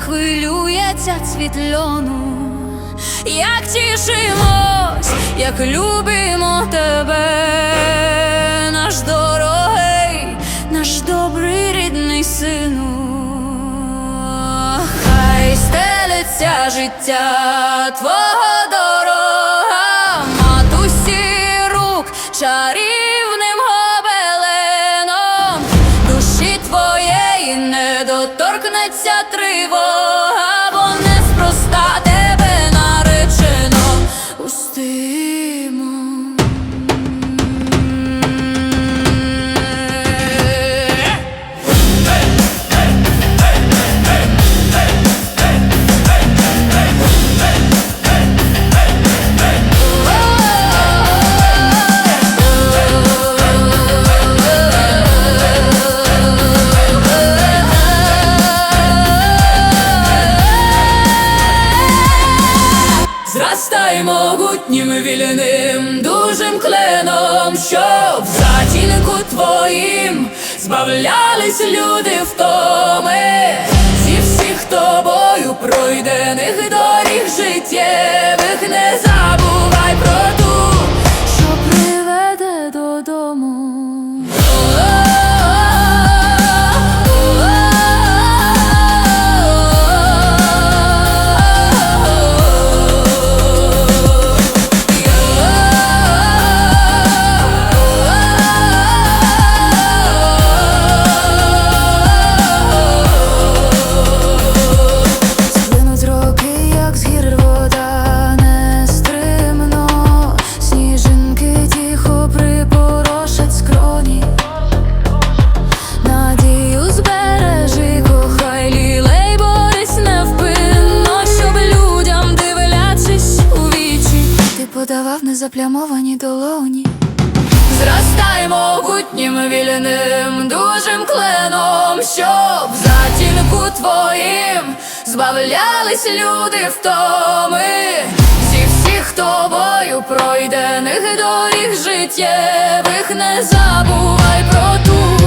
хвилюється цвіт льону, як тішимось, як любимо тебе, наш дорогий, наш добрий рідний сину. Хай стелиться життя твого доторкнеться тривога, Зростай могутнім вільним дужим кленом, щоб в затінку твоїм збавлялись люди втоми. Зі всіх тобою пройдених доріг життєвих, не подавав незаплямовані долоні. Зростай могутнім вільним дужим кленом, щоб в затінку твоїм збавлялись люди втоми зі всіх тобою пройдених доріг життєвих, не забувай про ту,